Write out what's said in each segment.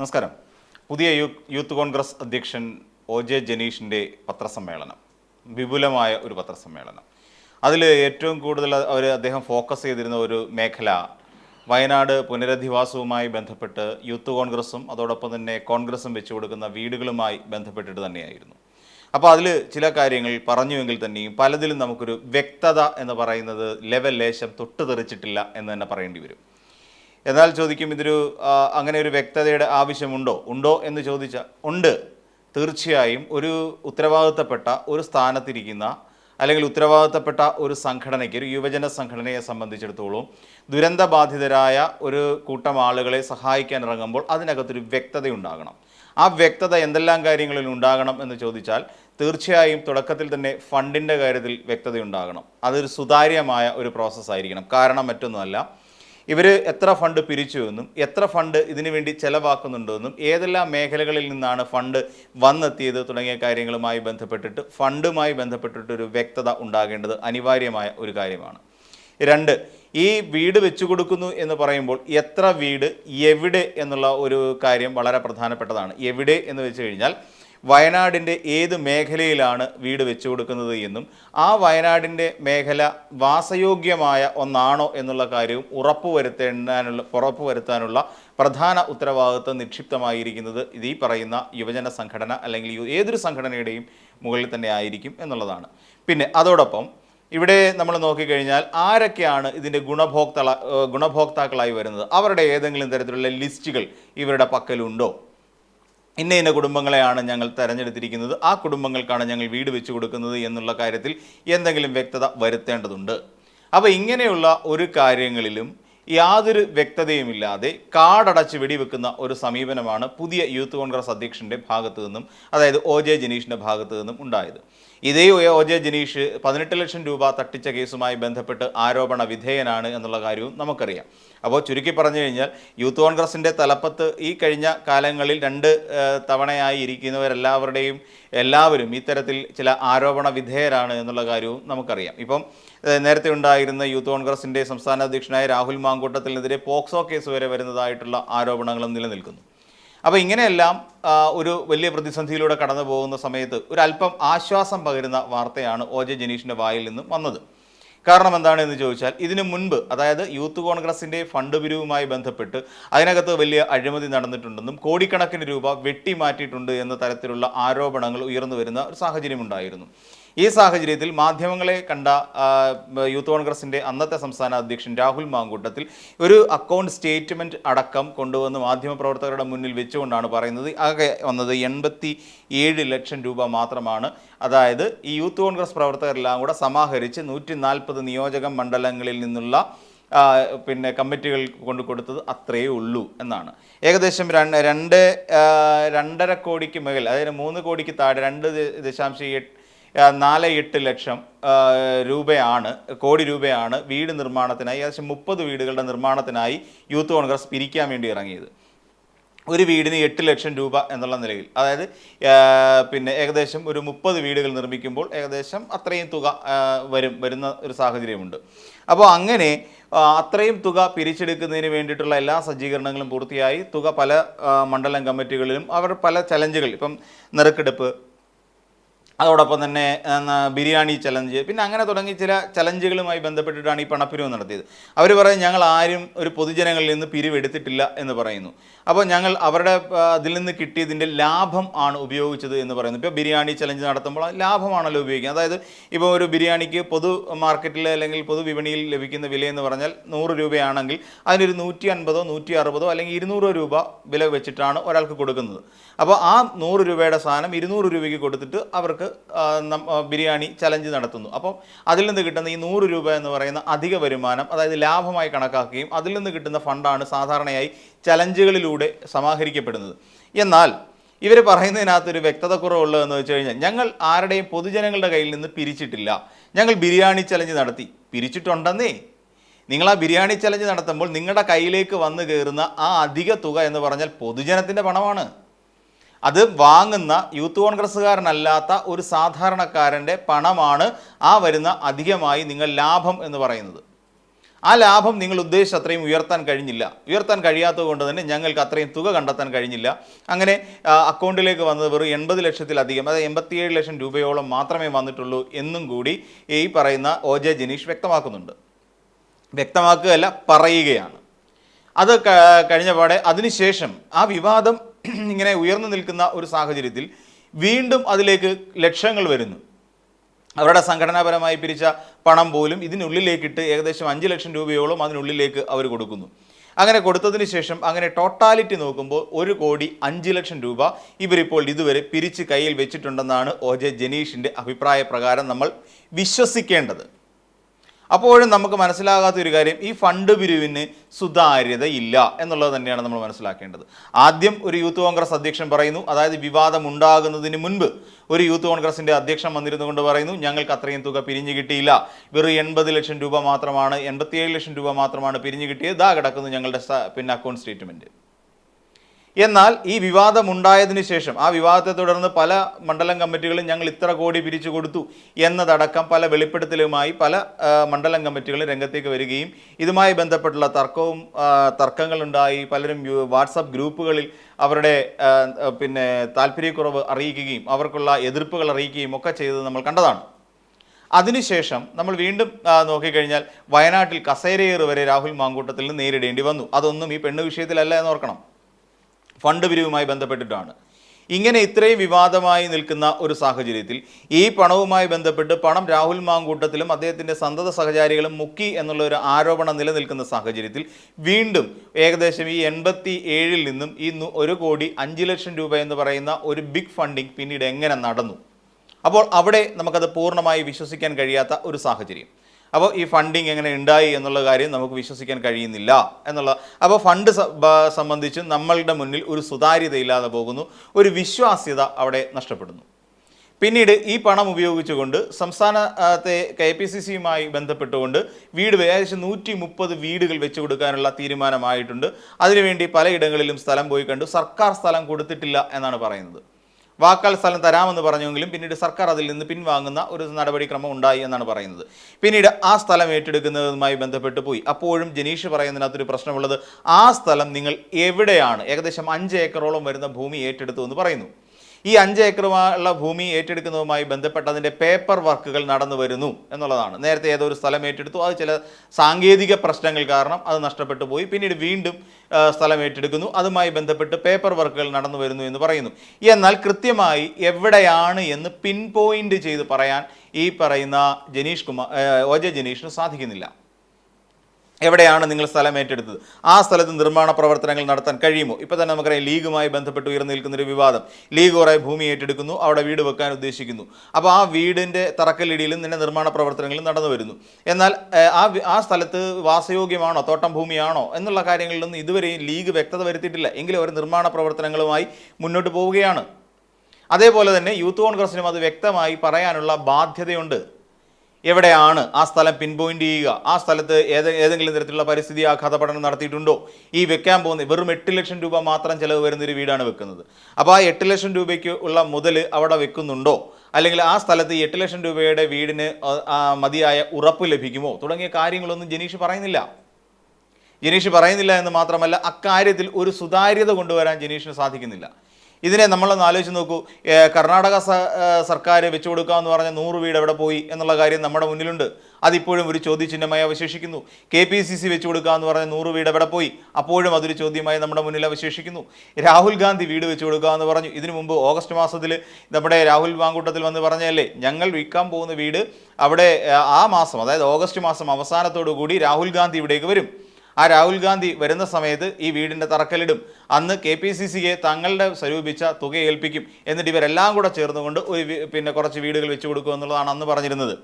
നമസ്കാരം. പുതിയ യൂത്ത് കോൺഗ്രസ് അധ്യക്ഷൻ ഒ ജെ ജനീഷിന്റെ പത്രസമ്മേളനം. വിപുലമായ ഒരു പത്രസമ്മേളനം. അതിൽ ഏറ്റവും കൂടുതൽ അവർ അദ്ദേഹം ഫോക്കസ് ചെയ്തിരുന്ന ഒരു മേഖല വയനാട് പുനരധിവാസവുമായി ബന്ധപ്പെട്ട് യൂത്ത് കോൺഗ്രസും അതോടൊപ്പം തന്നെ കോൺഗ്രസും വെച്ചു കൊടുക്കുന്ന വീടുകളുമായി ബന്ധപ്പെട്ടിട്ട് തന്നെയായിരുന്നു. അപ്പോൾ അതിൽ ചില കാര്യങ്ങൾ പറഞ്ഞുവെങ്കിൽ തന്നെയും പലതിലും നമുക്കൊരു വ്യക്തത എന്ന് പറയുന്നത് ലെവൽ ലേശം തൊട്ട് തെറിച്ചിട്ടില്ല എന്ന് തന്നെ പറയേണ്ടി വരും. എന്നാൽ ചോദിക്കും ഇതൊരു അങ്ങനെ ഒരു വ്യക്തതയുടെ ആവശ്യമുണ്ടോ? ഉണ്ടോ? എന്ന് ചോദിച്ചാൽ ഉണ്ട്. തീർച്ചയായും ഒരു ഉത്തരവാദിത്തപ്പെട്ട ഒരു സ്ഥാനത്തിരിക്കുന്ന അല്ലെങ്കിൽ ഉത്തരവാദിത്തപ്പെട്ട ഒരു സംഘടനയ്ക്ക് ഒരു യുവജന സംഘടനയെ സംബന്ധിച്ചിടത്തോളം ദുരന്തബാധിതരായ ഒരു കൂട്ടം ആളുകളെ സഹായിക്കാൻ ഇറങ്ങുമ്പോൾ അതിനകത്തൊരു വ്യക്തതയുണ്ടാകണം. ആ വ്യക്തത എന്തെല്ലാം കാര്യങ്ങളിൽ ഉണ്ടാകണം എന്ന് ചോദിച്ചാൽ തീർച്ചയായും തുടക്കത്തിൽ തന്നെ ഫണ്ടിന്റെ കാര്യത്തിൽ വ്യക്തതയുണ്ടാകണം. അതൊരു സുതാര്യമായ ഒരു പ്രോസസ്സായിരിക്കണം കാരണം മറ്റൊന്നുമല്ല ഇവർ എത്ര ഫണ്ട് പിരിച്ചു എന്നും എത്ര ഫണ്ട് ഇതിനുവേണ്ടി ചെലവാക്കുന്നുണ്ടോ എന്നും ഏതെല്ലാം മേഖലകളിൽ നിന്നാണ് ഫണ്ട് വന്നെത്തിയത് തുടങ്ങിയ കാര്യങ്ങളുമായി ബന്ധപ്പെട്ടിട്ട് ഫണ്ടുമായി ബന്ധപ്പെട്ടിട്ടൊരു വ്യക്തത ഉണ്ടാകേണ്ടത് അനിവാര്യമായ ഒരു കാര്യമാണ്. രണ്ട് ഈ വീട് വെച്ചു കൊടുക്കുന്നു എന്ന് പറയുമ്പോൾ എത്ര വീട് എവിടെ എന്നുള്ള ഒരു കാര്യം വളരെ പ്രധാനപ്പെട്ടതാണ്. എവിടെ എന്ന് വെച്ച് കഴിഞ്ഞാൽ വയനാടിന്റെ ഏത് മേഖലയിലാണ് വീട് വെച്ചു കൊടുക്കുന്നത് എന്നും ആ വയനാടിന്റെ മേഖല വാസയോഗ്യമായ ഒന്നാണോ എന്നുള്ള കാര്യവും ഉറപ്പുവരുത്തേണ്ടാനുള്ള ഉറപ്പുവരുത്താനുള്ള പ്രധാന ഉത്തരവാദിത്വം നിക്ഷിപ്തമായിരിക്കുന്നത് ഈ പറയുന്ന യുവജന സംഘടന അല്ലെങ്കിൽ ഏതൊരു സംഘടനയുടെയും മുകളിൽ തന്നെ ആയിരിക്കും എന്നുള്ളതാണ്. പിന്നെ അതോടൊപ്പം ഇവിടെ നമ്മൾ നോക്കിക്കഴിഞ്ഞാൽ ആരൊക്കെയാണ് ഇതിന്റെ ഗുണഭോക്ത ഗുണഭോക്താക്കളായി വരുന്നത്? അവരുടെ ഏതെങ്കിലും തരത്തിലുള്ള ലിസ്റ്റുകൾ ഇവരുടെ പക്കലുണ്ടോ? ഇന്ന ഇന്ന കുടുംബങ്ങളെയാണ് ഞങ്ങൾ തെരഞ്ഞെടുത്തിരിക്കുന്നത്. ആ കുടുംബങ്ങൾക്കാണ് ഞങ്ങൾ വീട് വെച്ച് കൊടുക്കുന്നത് എന്നുള്ള കാര്യത്തിൽ എന്തെങ്കിലും വ്യക്തത വരുത്തേണ്ടതുണ്ട്. അപ്പോൾ ഇങ്ങനെയുള്ള ഒരു കാര്യങ്ങളിലും യാതൊരു വ്യക്തതയുമില്ലാതെ കാടടച്ച് വെടിവെക്കുന്ന ഒരു സമീപനമാണ് പുതിയ യൂത്ത് കോൺഗ്രസ് അധ്യക്ഷന്റെ ഭാഗത്തു നിന്നും അതായത് ഒ ജെ ജനീഷിന്റെ ഭാഗത്തു നിന്നും ഉണ്ടായത്. ഇതേ ഒ ജെ ജനീഷ് പതിനെട്ട് ലക്ഷം രൂപ തട്ടിച്ച കേസുമായി ബന്ധപ്പെട്ട് ആരോപണ വിധേയനാണ് എന്നുള്ള കാര്യവും നമുക്കറിയാം. അപ്പോൾ ചുരുക്കി പറഞ്ഞു കഴിഞ്ഞാൽ യൂത്ത് കോൺഗ്രസിന്റെ തലപ്പത്ത് ഈ കഴിഞ്ഞ കാലങ്ങളിൽ രണ്ട് തവണയായി ഇരിക്കുന്നവരെല്ലാവരുടെയും എല്ലാവരും ഇത്തരത്തിൽ ചില ആരോപണ വിധേയരാണ് എന്നുള്ള കാര്യവും നമുക്കറിയാം. ഇപ്പം നേരത്തെ ഉണ്ടായിരുന്ന യൂത്ത് കോൺഗ്രസിന്റെ സംസ്ഥാന അധ്യക്ഷനായ രാഹുൽ മാങ്കൂട്ടത്തിനെതിരെ പോക്സോ കേസ് വരെ വരുന്നതായിട്ടുള്ള ആരോപണങ്ങളും നിലനിൽക്കുന്നു. അപ്പോൾ ഇങ്ങനെയെല്ലാം ഒരു വലിയ പ്രതിസന്ധിയിലൂടെ കടന്നു പോകുന്ന സമയത്ത് ഒരു അല്പം ആശ്വാസം പകരുന്ന വാർത്തയാണ് ഒ ജെ ജനീഷിന്റെ വായിൽ നിന്നും വന്നത്. കാരണം എന്താണെന്ന് ചോദിച്ചാൽ ഇതിനു മുൻപ് അതായത് യൂത്ത് കോൺഗ്രസിന്റെ ഫണ്ട് പിരിവുമായി ബന്ധപ്പെട്ട് അതിനകത്ത് വലിയ അഴിമതി നടന്നിട്ടുണ്ടെന്നും കോടിക്കണക്കിന് രൂപ വെട്ടിമാറ്റിയിട്ടുണ്ട് എന്ന തരത്തിലുള്ള ആരോപണങ്ങൾ ഉയർന്നു വരുന്ന ഒരു സാഹചര്യമുണ്ടായിരുന്നു. ഈ സാഹചര്യത്തിൽ മാധ്യമങ്ങളെ കണ്ട യൂത്ത് കോൺഗ്രസിന്റെ അന്നത്തെ സംസ്ഥാന അധ്യക്ഷൻ രാഹുൽ മാങ്കൂട്ടത്തിൽ ഒരു അക്കൗണ്ട് സ്റ്റേറ്റ്മെന്റ് അടക്കം കൊണ്ടുവന്ന് മാധ്യമപ്രവർത്തകരുടെ മുന്നിൽ വെച്ചുകൊണ്ടാണ് പറയുന്നത്. ആകെ വന്നത് എൺപത്തി ഏഴ് ലക്ഷം രൂപ മാത്രമാണ്. അതായത് ഈ യൂത്ത് കോൺഗ്രസ് പ്രവർത്തകരെല്ലാം കൂടെ സമാഹരിച്ച് നൂറ്റി നാൽപ്പത് നിയോജക മണ്ഡലങ്ങളിൽ നിന്നുള്ള പിന്നെ കമ്മിറ്റികൾ കൊണ്ട് കൊടുത്തത് അത്രയേ ഉള്ളൂ എന്നാണ്. ഏകദേശം രണ്ട് രണ്ട് രണ്ടര കോടിക്ക് മുകളിൽ അതായത് മൂന്ന് കോടിക്ക് താഴെ രണ്ട് ദശാംശം നാല് എട്ട് ലക്ഷം രൂപയാണ് കോടി രൂപയാണ് വീട് നിർമ്മാണത്തിനായി ഏകദേശം മുപ്പത് വീടുകളുടെ നിർമ്മാണത്തിനായി യൂത്ത് കോൺഗ്രസ് പിരിക്കാൻ വേണ്ടി ഇറങ്ങിയത്. ഒരു വീടിന് എട്ട് ലക്ഷം രൂപ എന്നുള്ള നിലയിൽ. അതായത് പിന്നെ ഏകദേശം ഒരു മുപ്പത് വീടുകൾ നിർമ്മിക്കുമ്പോൾ ഏകദേശം അത്രയും തുക വരും വരുന്ന ഒരു സാഹചര്യമുണ്ട്. അപ്പോൾ അങ്ങനെ അത്രയും തുക പിരിച്ചെടുക്കുന്നതിന് വേണ്ടിയിട്ടുള്ള എല്ലാ സജ്ജീകരണങ്ങളും പൂർത്തിയായി. തുക പല മണ്ഡലം കമ്മിറ്റികളിലും അവർ പല ചലഞ്ചുകൾ ഇപ്പം നെറുക്കെടുപ്പ് അതോടൊപ്പം തന്നെ ബിരിയാണി ചലഞ്ച് പിന്നെ അങ്ങനെ തുടങ്ങി ചില ചലഞ്ചുകളുമായി ബന്ധപ്പെട്ടിട്ടാണ് ഈ പണപ്പിരിവ് നടത്തിയത്. അവർ പറയും ഞങ്ങൾ ആരും ഒരു പൊതുജനങ്ങളിൽ നിന്ന് പിരിവെടുത്തിട്ടില്ല എന്ന് പറയുന്നു. അപ്പോൾ ഞങ്ങൾ അവരുടെ അതിൽ നിന്ന് കിട്ടിയതിന്റെ ലാഭം ആണ് ഉപയോഗിച്ചത് എന്ന് പറയുന്നു. ഇപ്പോൾ ബിരിയാണി ചലഞ്ച് നടത്തുമ്പോൾ ലാഭമാണല്ലോ ഉപയോഗിക്കുന്നത്. അതായത് ഇപ്പോൾ ഒരു ബിരിയാണിക്ക് പൊതു മാർക്കറ്റിൽ അല്ലെങ്കിൽ പൊതു വിപണിയിൽ ലഭിക്കുന്ന വില എന്ന് പറഞ്ഞാൽ നൂറ് രൂപയാണെങ്കിൽ അതിനൊരു നൂറ്റി അൻപതോ നൂറ്റി അറുപതോ അല്ലെങ്കിൽ ഇരുന്നൂറോ രൂപ വില വെച്ചിട്ടാണ് ഒരാൾക്ക് കൊടുക്കുന്നത്. അപ്പോൾ ആ നൂറ് രൂപയുടെ സാധനം ഇരുന്നൂറ് രൂപയ്ക്ക് കൊടുത്തിട്ട് അവർക്ക് ബിരിയാണി ചലഞ്ച് നടത്തുന്നു. അപ്പം അതിൽ നിന്ന് കിട്ടുന്ന ഈ നൂറ് രൂപ എന്ന് പറയുന്ന അധിക വരുമാനം അതായത് ലാഭമായി കണക്കാക്കുകയും അതിൽ നിന്ന് കിട്ടുന്ന ഫണ്ടാണ് സാധാരണയായി ചലഞ്ചുകളിലൂടെ സമാഹരിക്കപ്പെടുന്നത്. എന്നാൽ ഇവർ പറയുന്നതിനകത്തൊരു വ്യക്തത കുറവുള്ളതെന്ന് വെച്ച് കഴിഞ്ഞാൽ ഞങ്ങൾ ആരുടെയും പൊതുജനങ്ങളുടെ കയ്യിൽ നിന്ന് പിരിച്ചിട്ടില്ല. ഞങ്ങൾ ബിരിയാണി ചലഞ്ച് നടത്തി. പിരിച്ചിട്ടുണ്ടെന്നേ. നിങ്ങൾ ആ ബിരിയാണി ചലഞ്ച് നടത്തുമ്പോൾ നിങ്ങളുടെ കയ്യിലേക്ക് വന്നു കയറുന്ന ആ അധിക തുക എന്ന് പറഞ്ഞാൽ പൊതുജനത്തിന്റെ പണമാണ്. അത് വാങ്ങുന്ന യൂത്ത് കോൺഗ്രസ്സുകാരനല്ലാത്ത ഒരു സാധാരണക്കാരന്റെ പണമാണ് ആ വരുന്ന അധികമായി നിങ്ങൾ ലാഭം എന്ന് പറയുന്നത്. ആ ലാഭം നിങ്ങൾ ഉദ്ദേശിച്ച അത്രയും ഉയർത്താൻ കഴിഞ്ഞില്ല. ഉയർത്താൻ കഴിയാത്തത് കൊണ്ട് തന്നെ ഞങ്ങൾക്ക് അത്രയും തുക കണ്ടെത്താൻ കഴിഞ്ഞില്ല. അങ്ങനെ അക്കൗണ്ടിലേക്ക് വന്നത് വെറും എൺപത് ലക്ഷത്തിലധികം അതായത് എൺപത്തിയേഴ് ലക്ഷം രൂപയോളം മാത്രമേ വന്നിട്ടുള്ളൂ എന്നും കൂടി ഈ പറയുന്ന ഒ ജെ ജനീഷ് വ്യക്തമാക്കുന്നുണ്ട്. വ്യക്തമാക്കുകയല്ല പറയുകയാണ്. അത് കഴിഞ്ഞപാടെ കഴിഞ്ഞ പാടെ അതിനുശേഷം ആ വിവാദം ഇങ്ങനെ ഉയർന്നു നിൽക്കുന്ന ഒരു സാഹചര്യത്തിൽ വീണ്ടും അതിലേക്ക് ലക്ഷങ്ങൾ വരുന്നു. അവരുടെ സംഘടനാപരമായി പിരിച്ച പണം പോലും ഇതിനുള്ളിലേക്കിട്ട് ഏകദേശം അഞ്ച് ലക്ഷം രൂപയോളം അതിനുള്ളിലേക്ക് അവർ കൊടുക്കുന്നു. അങ്ങനെ കൊടുത്തതിന് ശേഷം അങ്ങനെ ടോട്ടാലിറ്റി നോക്കുമ്പോൾ ഒരു കോടി അഞ്ച് ലക്ഷം രൂപ ഇവരിപ്പോൾ ഇതുവരെ പിരിച്ച് കയ്യിൽ വെച്ചിട്ടുണ്ടെന്നാണ് ഒ ജെ ജനീഷിന്റെ അഭിപ്രായ പ്രകാരം നമ്മൾ വിശ്വസിക്കേണ്ടത്. അപ്പോഴും നമുക്ക് മനസ്സിലാകാത്ത ഒരു കാര്യം ഈ ഫണ്ട് പിരിവിന് സുതാര്യത ഇല്ല എന്നുള്ളത് തന്നെയാണ് നമ്മൾ മനസ്സിലാക്കേണ്ടത്. ആദ്യം ഒരു യൂത്ത് കോൺഗ്രസ് അധ്യക്ഷൻ പറയുന്നു അതായത് വിവാദം ഉണ്ടാകുന്നതിന് മുൻപ് ഒരു യൂത്ത് കോൺഗ്രസിന്റെ അധ്യക്ഷൻ വന്നിരുന്നുകൊണ്ട് പറയുന്നു ഞങ്ങൾക്ക് അത്രയും തുക പിരിഞ്ഞു കിട്ടിയില്ല. വെറും എൺപത് ലക്ഷം രൂപ മാത്രമാണ് എൺപത്തിയേഴ് ലക്ഷം രൂപ മാത്രമാണ് പിരിഞ്ഞു കിട്ടിയത്. ഇതാ കിടക്കുന്നു ഞങ്ങളുടെ പിന്നെ അക്കൗണ്ട് സ്റ്റേറ്റ്മെന്റ്. എന്നാൽ ഈ വിവാദം ഉണ്ടായതിനു ശേഷം ആ വിവാദത്തെ തുടർന്ന് പല മണ്ഡലം കമ്മിറ്റികളും ഞങ്ങൾ ഇത്ര കോടി പിരിച്ചു കൊടുത്തു എന്നതടക്കം പല വെളിപ്പെടുത്തലുമായി പല മണ്ഡലം കമ്മിറ്റികളും രംഗത്തേക്ക് വരികയും ഇതുമായി ബന്ധപ്പെട്ടുള്ള തർക്കവും തർക്കങ്ങളുണ്ടായി. പലരും വാട്സപ്പ് ഗ്രൂപ്പുകളിൽ അവരുടെ പിന്നെ താല്പര്യക്കുറവ് അറിയിക്കുകയും അവർക്കുള്ള എതിർപ്പുകൾ അറിയിക്കുകയും ഒക്കെ ചെയ്തത് നമ്മൾ കണ്ടതാണ്. അതിനുശേഷം നമ്മൾ വീണ്ടും നോക്കിക്കഴിഞ്ഞാൽ വയനാട്ടിൽ കസേരയേറ് വരെ രാഹുൽ മാങ്കൂട്ടത്തിൽ നിന്ന് നേരിടേണ്ടി വന്നു. അതൊന്നും ഈ പെണ്ണ് വിഷയത്തിലല്ല എന്ന് ഓർക്കണം. ഫണ്ട് പിരിവുമായി ബന്ധപ്പെട്ടിട്ടാണ്. ഇങ്ങനെ ഇത്രയും വിവാദമായി നിൽക്കുന്ന ഒരു സാഹചര്യത്തിൽ ഈ പണവുമായി ബന്ധപ്പെട്ട് പണം രാഹുൽ മാങ്കൂട്ടത്തിലും അദ്ദേഹത്തിന്റെ സന്തത സഹചാരികളും മുക്കി എന്നുള്ള ഒരു ആരോപണം നിലനിൽക്കുന്ന സാഹചര്യത്തിൽ വീണ്ടും ഏകദേശം ഈ എൺപത്തി ഏഴിൽ നിന്നും ഈ നു- ഒരു കോടി അഞ്ച് ലക്ഷം രൂപ എന്ന് പറയുന്ന ഒരു ബിഗ് ഫണ്ടിങ് പിന്നീട് എങ്ങനെ നടന്നു? അപ്പോൾ അവിടെ നമുക്കത് പൂർണമായി വിശ്വസിക്കാൻ കഴിയാത്ത ഒരു സാഹചര്യം. അപ്പോൾ ഈ ഫണ്ടിങ് എങ്ങനെ ഉണ്ടായി എന്നുള്ള കാര്യം നമുക്ക് വിശ്വസിക്കാൻ കഴിയുന്നില്ല എന്നുള്ള അപ്പോൾ ഫണ്ട് സംബന്ധിച്ച് നമ്മളുടെ മുന്നിൽ ഒരു സുതാര്യതയില്ലാതെ പോകുന്നു. ഒരു വിശ്വാസ്യത അവിടെ നഷ്ടപ്പെടുന്നു. പിന്നീട് ഈ പണം ഉപയോഗിച്ചുകൊണ്ട് സംസ്ഥാനത്തെ കെ പി സി സിയുമായി ബന്ധപ്പെട്ടുകൊണ്ട് വീട് ഏകദേശം നൂറ്റി മുപ്പത് വീടുകൾ വെച്ചു കൊടുക്കാനുള്ള തീരുമാനമായിട്ടുണ്ട്. അതിനുവേണ്ടി പലയിടങ്ങളിലും സ്ഥലം പോയി കണ്ടു. സർക്കാർ സ്ഥലം കൊടുത്തിട്ടില്ല എന്നാണ് പറയുന്നത്. വാക്കാൽ സ്ഥലം തരാമെന്ന് പറഞ്ഞെങ്കിലും പിന്നീട് സർക്കാർ അതിൽ നിന്ന് പിൻവാങ്ങുന്ന ഒരു നടപടിക്രമം ഉണ്ടായി എന്നാണ് പറയുന്നത്. പിന്നീട് ആ സ്ഥലം ഏറ്റെടുക്കുന്നതുമായി ബന്ധപ്പെട്ട് പോയി. അപ്പോഴും ജനീഷ് പറയുന്നതിനകത്തൊരു പ്രശ്നമുള്ളത് ആ സ്ഥലം നിങ്ങൾ എവിടെയാണ്? ഏകദേശം അഞ്ച് ഏക്കറോളം വരുന്ന ഭൂമി ഏറ്റെടുത്തു എന്ന് പറയുന്നു. ഈ അഞ്ച് ഏക്കറുള്ള ഭൂമി ഏറ്റെടുക്കുന്നതുമായി ബന്ധപ്പെട്ട് അതിന്റെ പേപ്പർ വർക്കുകൾ നടന്നു വരുന്നു എന്നുള്ളതാണ്. നേരത്തെ ഏതോ ഒരു സ്ഥലം ഏറ്റെടുത്തു. അത് ചില സാങ്കേതിക പ്രശ്നങ്ങൾ കാരണം അത് നഷ്ടപ്പെട്ടു പോയി. പിന്നീട് വീണ്ടും സ്ഥലം ഏറ്റെടുക്കുന്നു. അതുമായി ബന്ധപ്പെട്ട് പേപ്പർ വർക്കുകൾ നടന്നു വരുന്നു എന്ന് പറയുന്നു. എന്നാൽ കൃത്യമായി എവിടെയാണ് എന്ന് പിൻ പോയിന്റ് ചെയ്ത് പറയാൻ ഈ പറയുന്ന ജനീഷ് കുമാർ ഒ ജെ ജനീഷിന് സാധിക്കുന്നില്ല. എവിടെയാണ് നിങ്ങൾ സ്ഥലം ഏറ്റെടുത്തത്? ആ സ്ഥലത്ത് നിർമ്മാണ പ്രവർത്തനങ്ങൾ നടത്താൻ കഴിയുമോ? ഇപ്പോൾ തന്നെ നമുക്കറിയാം ലീഗുമായി ബന്ധപ്പെട്ട് ഉയർന്നു നിൽക്കുന്നൊരു വിവാദം. ലീഗ് കുറേ ഭൂമി ഏറ്റെടുക്കുന്നു അവിടെ വീട് വെക്കാൻ ഉദ്ദേശിക്കുന്നു. അപ്പോൾ ആ വീടിന്റെ തറക്കല്ലിടിയിലും തന്നെ നിർമ്മാണ പ്രവർത്തനങ്ങളും നടന്നു വരുന്നു. എന്നാൽ ആ ആ സ്ഥലത്ത് വാസയോഗ്യമാണോ തോട്ടം ഭൂമിയാണോ എന്നുള്ള കാര്യങ്ങളിലൊന്നും ഇതുവരെയും ലീഗ് വ്യക്തത വരുത്തിയിട്ടില്ല. എങ്കിലും അവർ നിർമ്മാണ പ്രവർത്തനങ്ങളുമായി മുന്നോട്ട് പോവുകയാണ്. അതേപോലെ തന്നെ യൂത്ത് കോൺഗ്രസിനും അത് വ്യക്തമായി പറയാനുള്ള ബാധ്യതയുണ്ട്. എവിടെയാണ് ആ സ്ഥലം പിൻ പോയിന്റ് ചെയ്യുക? ആ സ്ഥലത്ത് ഏത് ഏതെങ്കിലും തരത്തിലുള്ള പരിസ്ഥിതി ആഘാത പഠനം നടത്തിയിട്ടുണ്ടോ? ഈ വെക്കാൻ പോകുന്ന വെറും എട്ട് ലക്ഷം രൂപ മാത്രം ചിലവ് വരുന്ന ഒരു വീടാണ് വെക്കുന്നത്. അപ്പോൾ ആ എട്ട് ലക്ഷം രൂപയ്ക്ക് ഉള്ള മുതൽ അവിടെ വെക്കുന്നുണ്ടോ? അല്ലെങ്കിൽ ആ സ്ഥലത്ത് എട്ട് ലക്ഷം രൂപയുടെ വീടിന് മതിയായ ഉറപ്പ് ലഭിക്കുമോ? തുടങ്ങിയ കാര്യങ്ങളൊന്നും ജനീഷ് പറയുന്നില്ല. ജനീഷ് പറയുന്നില്ല എന്ന് മാത്രമല്ല അക്കാര്യത്തിൽ ഒരു സുതാര്യത കൊണ്ടുവരാൻ ജനീഷിന് സാധിക്കുന്നില്ല. ഇതിനെ നമ്മളൊന്ന് ആലോചിച്ച് നോക്കൂ. കർണാടക സർക്കാർ വെച്ചു എന്ന് പറഞ്ഞ നൂറ് വീട് എവിടെ പോയി എന്നുള്ള കാര്യം നമ്മുടെ മുന്നിലുണ്ട്. അതിപ്പോഴും ഒരു ചോദ്യചിഹ്നമായി അവശേഷിക്കുന്നു. കെ പി സി സി വെച്ചു കൊടുക്കാമെന്ന് പറഞ്ഞ നൂറ് വീട് എവിടെ പോയി? അപ്പോഴും അതൊരു ചോദ്യമായി നമ്മുടെ മുന്നിൽ അവശേഷിക്കുന്നു. രാഹുൽ ഗാന്ധി വീട് വെച്ചു എന്ന് പറഞ്ഞു. ഇതിനു മുമ്പ് ഓഗസ്റ്റ് മാസത്തിൽ നമ്മുടെ രാഹുൽ വാങ്കൂട്ടത്തിൽ വന്ന് പറഞ്ഞല്ലേ ഞങ്ങൾ വിൽക്കാൻ പോകുന്ന വീട് അവിടെ ആ മാസം അതായത് ഓഗസ്റ്റ് മാസം അവസാനത്തോടു കൂടി രാഹുൽ ഗാന്ധി ഇവിടേക്ക് വരും. ആ രാഹുൽ ഗാന്ധി വരുന്ന സമയത്ത് ഈ വീടിന്റെ തറക്കല്ലിടും. അന്ന് കെ പി സി സിയെ തങ്ങളുടെ സ്വരൂപിച്ച തുക ഏൽപ്പിക്കും എന്നിട്ട് ഇവരെല്ലാം കൂടെ ചേർന്നുകൊണ്ട് ഒരു പിന്നെ കുറച്ച് വീടുകൾ വെച്ചു കൊടുക്കും എന്നുള്ളതാണ് അന്ന് പറഞ്ഞിരുന്നത്.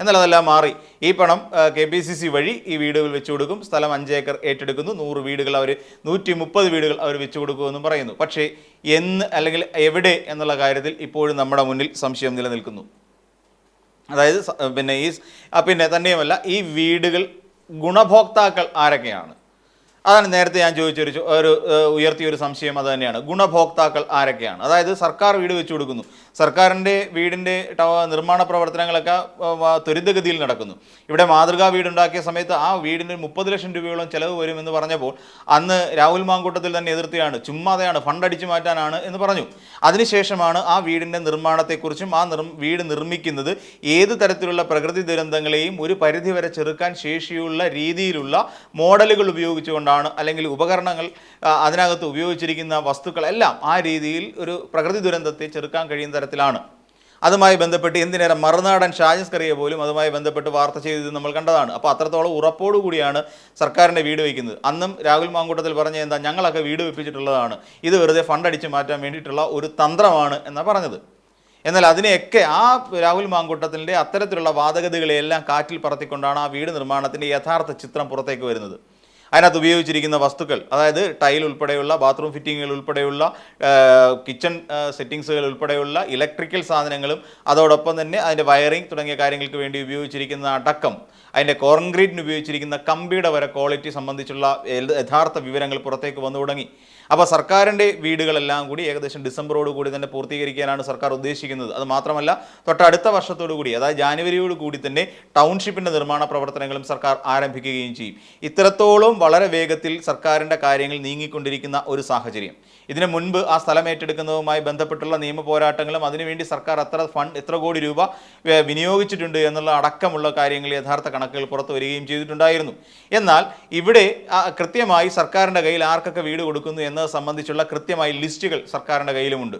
എന്നാൽ അതെല്ലാം മാറി. ഈ പണം കെ പി സി സി വഴി ഈ വീടുകൾ വെച്ചു കൊടുക്കും. സ്ഥലം അഞ്ച് ഏക്കർ ഏറ്റെടുക്കുന്നു. നൂറ് വീടുകൾ അവർ നൂറ്റി മുപ്പത് വീടുകൾ അവർ വെച്ചു കൊടുക്കുമെന്നും പറയുന്നു. പക്ഷേ എന്ന് അല്ലെങ്കിൽ എവിടെ എന്നുള്ള കാര്യത്തിൽ ഇപ്പോഴും നമ്മുടെ മുന്നിൽ സംശയം നിലനിൽക്കുന്നു. അതായത് പിന്നെ ഈ പിന്നെ തന്നെയുമല്ല ഈ വീടുകൾ ഗുണഭോക്താക്കൾ ആരൊക്കെയാണ്? അതാണ് നേരത്തെ ഞാൻ ചോദിച്ചൊരു ഒരു ഉയർത്തിയൊരു സംശയം അത് തന്നെയാണ്. ഗുണഭോക്താക്കൾ ആരൊക്കെയാണ്? അതായത് സർക്കാർ വീട് വെച്ചു കൊടുക്കുന്നു. സർക്കാരിന്റെ വീടിന്റെ നിർമ്മാണ പ്രവർത്തനങ്ങളൊക്കെ ത്വരിതഗതിയിൽ നടക്കുന്നു. ഇവിടെ മാതൃകാ വീടുണ്ടാക്കിയ സമയത്ത് ആ വീടിന് മുപ്പത് ലക്ഷം രൂപയോളം ചെലവ് വരുമെന്ന് പറഞ്ഞപ്പോൾ അന്ന് രാഹുൽ മാങ്കൂട്ടത്തിൽ തന്നെ എതിർത്തിയാണ്. ചുമ്മാതെയാണ് ഫണ്ട് അടിച്ചു മാറ്റാനാണ് എന്ന് പറഞ്ഞു. അതിനുശേഷമാണ് ആ വീടിന്റെ നിർമ്മാണത്തെക്കുറിച്ചും ആ നിർ വീട് നിർമ്മിക്കുന്നത് ഏത് തരത്തിലുള്ള പ്രകൃതി ദുരന്തങ്ങളെയും ഒരു പരിധിവരെ ചെറുക്കാൻ ശേഷിയുള്ള രീതിയിലുള്ള മോഡലുകൾ ഉപയോഗിച്ചുകൊണ്ടാണ് അല്ലെങ്കിൽ ഉപകരണങ്ങൾ അതിനകത്ത് ഉപയോഗിച്ചിരിക്കുന്ന വസ്തുക്കളെല്ലാം ആ രീതിയിൽ ഒരു പ്രകൃതി ദുരന്തത്തെ ചെറുക്കാൻ കഴിയുന്ന തരത്തിലാണ് അതുമായി ബന്ധപ്പെട്ട് എന്തിനേരം മറുനാടൻ ഷാജസ് കറിയെ പോലും അതുമായി ബന്ധപ്പെട്ട് വാർത്ത ചെയ്തത് നമ്മൾ കണ്ടതാണ്. അപ്പോൾ അത്രത്തോളം ഉറപ്പോടു കൂടിയാണ് സർക്കാരിന്റെ വീട് വയ്ക്കുന്നത്. അന്നും രാഹുൽ മാങ്കൂട്ടത്തിൽ പറഞ്ഞ എന്താ? ഞങ്ങളൊക്കെ വീട് വെപ്പിച്ചിട്ടുള്ളതാണ്. ഇത് വെറുതെ ഫണ്ട് അടിച്ച് മാറ്റാൻ വേണ്ടിയിട്ടുള്ള ഒരു തന്ത്രമാണ് എന്നാണ് പറഞ്ഞത്. എന്നാൽ അതിനെയൊക്കെ ആ രാഹുൽ മാങ്കൂട്ടത്തിന്റെ അത്തരത്തിലുള്ള വാദഗതികളെയെല്ലാം കാറ്റിൽ പറത്തിക്കൊണ്ടാണ് ആ വീട് നിർമ്മാണത്തിന്റെ യഥാർത്ഥ ചിത്രം പുറത്തേക്ക് വരുന്നത്. അതിനകത്ത് ഉപയോഗിച്ചിരിക്കുന്ന വസ്തുക്കൾ അതായത് ടൈൽ ഉൾപ്പെടെയുള്ള ബാത്റൂം ഫിറ്റിങ്ങുകൾ ഉൾപ്പെടെയുള്ള കിച്ചൺ സെറ്റിങ്സുകൾ ഉൾപ്പെടെയുള്ള ഇലക്ട്രിക്കൽ സാധനങ്ങളും അതോടൊപ്പം തന്നെ അതിന്റെ വയറിംഗ് തുടങ്ങിയ കാര്യങ്ങൾക്ക് വേണ്ടി ഉപയോഗിച്ചിരിക്കുന്ന അടക്കം അതിന്റെ കോൺക്രീറ്റിന് ഉപയോഗിച്ചിരിക്കുന്ന കമ്പിയുടെ വരെ ക്വാളിറ്റി സംബന്ധിച്ചുള്ള യഥാർത്ഥ വിവരങ്ങൾ പുറത്തേക്ക് വന്നു തുടങ്ങി അപ്പോൾ സർക്കാരിന്റെ വീടുകളെല്ലാം കൂടി ഏകദേശം ഡിസംബറോട് കൂടി തന്നെ പൂർത്തീകരിക്കാനാണ് സർക്കാർ ഉദ്ദേശിക്കുന്നത്. അത് മാത്രമല്ല തൊട്ടടുത്ത വർഷത്തോടു കൂടി അതായത് ജാനുവരിയോട് കൂടി തന്നെ ടൗൺഷിപ്പിന്റെ നിർമ്മാണ പ്രവർത്തനങ്ങളും സർക്കാർ ആരംഭിക്കുകയും ചെയ്യും. ഇത്രത്തോളം വളരെ വേഗത്തിൽ സർക്കാരിന്റെ കാര്യങ്ങൾ നീങ്ങിക്കൊണ്ടിരിക്കുന്ന ഒരു സാഹചര്യം. ഇതിനു മുൻപ് ആ സ്ഥലം ഏറ്റെടുക്കുന്നതുമായി ബന്ധപ്പെട്ടുള്ള നിയമ പോരാട്ടങ്ങളും അതിനുവേണ്ടി സർക്കാർ അത്ര ഫണ്ട് എത്ര കോടി രൂപ വിനിയോഗിച്ചിട്ടുണ്ട് എന്നുള്ള അടക്കമുള്ള കാര്യങ്ങൾ യഥാർത്ഥ കണക്കുകൾ പുറത്തു വരികയും ചെയ്തിട്ടുണ്ടായിരുന്നു. എന്നാൽ ഇവിടെ കൃത്യമായി സർക്കാരിന്റെ കയ്യിൽ ആർക്കൊക്കെ വീട് കൊടുക്കുന്നു എന്നത് സംബന്ധിച്ചുള്ള കൃത്യമായി ലിസ്റ്റുകൾ സർക്കാരിന്റെ കയ്യിലുമുണ്ട്.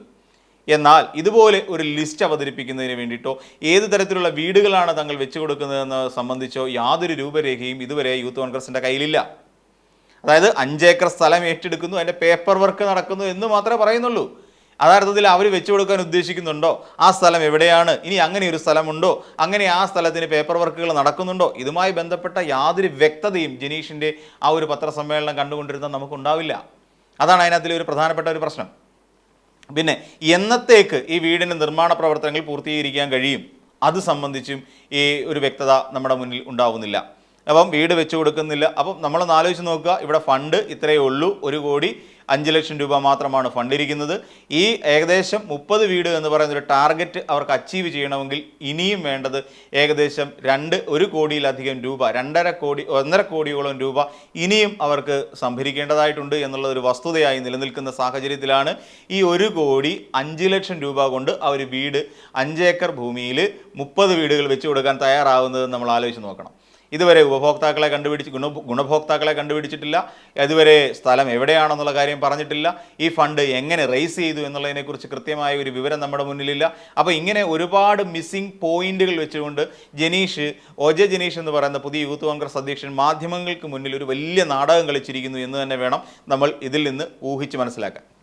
എന്നാൽ ഇതുപോലെ ഒരു ലിസ്റ്റ് അവതരിപ്പിക്കുന്നതിന് വേണ്ടിയിട്ടോ ഏത് തരത്തിലുള്ള വീടുകളാണ് തങ്ങൾ വെച്ചു കൊടുക്കുന്നതെന്ന് സംബന്ധിച്ചോ യാതൊരു രൂപരേഖയും ഇതുവരെ യൂത്ത് കോൺഗ്രസിന്റെ കയ്യിലില്ല. അതായത് അഞ്ചേക്കർ സ്ഥലം ഏറ്റെടുക്കുന്നു അതിന്റെ പേപ്പർ വർക്ക് നടക്കുന്നു എന്ന് മാത്രമേ പറയുന്നുള്ളൂ. അതാർത്ഥത്തിൽ അവർ വെച്ചു കൊടുക്കാൻ ഉദ്ദേശിക്കുന്നുണ്ടോ? ആ സ്ഥലം എവിടെയാണ്? ഇനി അങ്ങനെ ഒരു സ്ഥലമുണ്ടോ? അങ്ങനെ ആ സ്ഥലത്തിന് പേപ്പർ വർക്കുകൾ നടക്കുന്നുണ്ടോ? ഇതുമായി ബന്ധപ്പെട്ട യാതൊരു വ്യക്തതയും ജനീഷിന്റെ ആ ഒരു പത്രസമ്മേളനം കണ്ടുകൊണ്ടിരുന്ന നമുക്കുണ്ടാവില്ല. അതാണ് അതിനകത്തിലെ ഒരു പ്രധാനപ്പെട്ട ഒരു പ്രശ്നം. പിന്നെ എന്നത്തേക്ക് ഈ വീടിന്റെ നിർമ്മാണ പ്രവർത്തനങ്ങൾ പൂർത്തീകരിക്കാൻ കഴിയും? അത് സംബന്ധിച്ചും ഈ ഒരു വ്യക്തത നമ്മുടെ മുന്നിൽ ഉണ്ടാവുന്നില്ല. അപ്പം വീട് വെച്ച് കൊടുക്കുന്നില്ല. അപ്പം നമ്മളൊന്ന് ആലോചിച്ച് നോക്കുക. ഇവിടെ ഫണ്ട് ഇത്രയേ ഉള്ളൂ. ഒരു കോടി അഞ്ച് ലക്ഷം രൂപ മാത്രമാണ് ഫണ്ട് ഇരിക്കുന്നത്. ഈ ഏകദേശം മുപ്പത് വീട് എന്ന് പറയുന്ന ഒരു ടാർഗറ്റ് അവർക്ക് അച്ചീവ് ചെയ്യണമെങ്കിൽ ഇനിയും വേണ്ടത് ഏകദേശം രണ്ട് ഒരു കോടിയിലധികം രൂപ രണ്ടര കോടി ഒന്നര കോടിയോളം രൂപ ഇനിയും അവർക്ക് സംഭരിക്കേണ്ടതായിട്ടുണ്ട് എന്നുള്ള ഒരു വസ്തുതയായി നിലനിൽക്കുന്ന സാഹചര്യത്തിലാണ് ഈ ഒരു കോടി അഞ്ച് ലക്ഷം രൂപ കൊണ്ട് അവർ വീട് അഞ്ചേക്കർ ഭൂമിയിൽ മുപ്പത് വീടുകൾ വെച്ച് കൊടുക്കാൻ തയ്യാറാവുന്നത് നമ്മൾ ആലോചിച്ച് നോക്കണം. ഇതുവരെ ഉപഭോക്താക്കളെ കണ്ടുപിടിച്ച് ഗുണ ഗുണഭോക്താക്കളെ കണ്ടുപിടിച്ചിട്ടില്ല. ഇതുവരെ സ്ഥലം എവിടെയാണെന്നുള്ള കാര്യം പറഞ്ഞിട്ടില്ല. ഈ ഫണ്ട് എങ്ങനെ റേസ് ചെയ്തു എന്നുള്ളതിനെക്കുറിച്ച് കൃത്യമായ ഒരു വിവരം നമ്മുടെ മുന്നിലില്ല. അപ്പോൾ ഇങ്ങനെ ഒരുപാട് മിസ്സിംഗ് പോയിന്റുകൾ വെച്ചുകൊണ്ട് ജനീഷ് ഒജെ ജനീഷ് എന്ന് പറയുന്ന പുതിയ യൂത്ത് കോൺഗ്രസ് അധ്യക്ഷൻ മാധ്യമങ്ങൾക്ക് മുന്നിൽ ഒരു വലിയ നാടകം കളിച്ചിരിക്കുന്നു എന്ന് തന്നെ വേണം നമ്മൾ ഇതിൽ നിന്ന് ഊഹിച്ച് മനസ്സിലാക്കാൻ.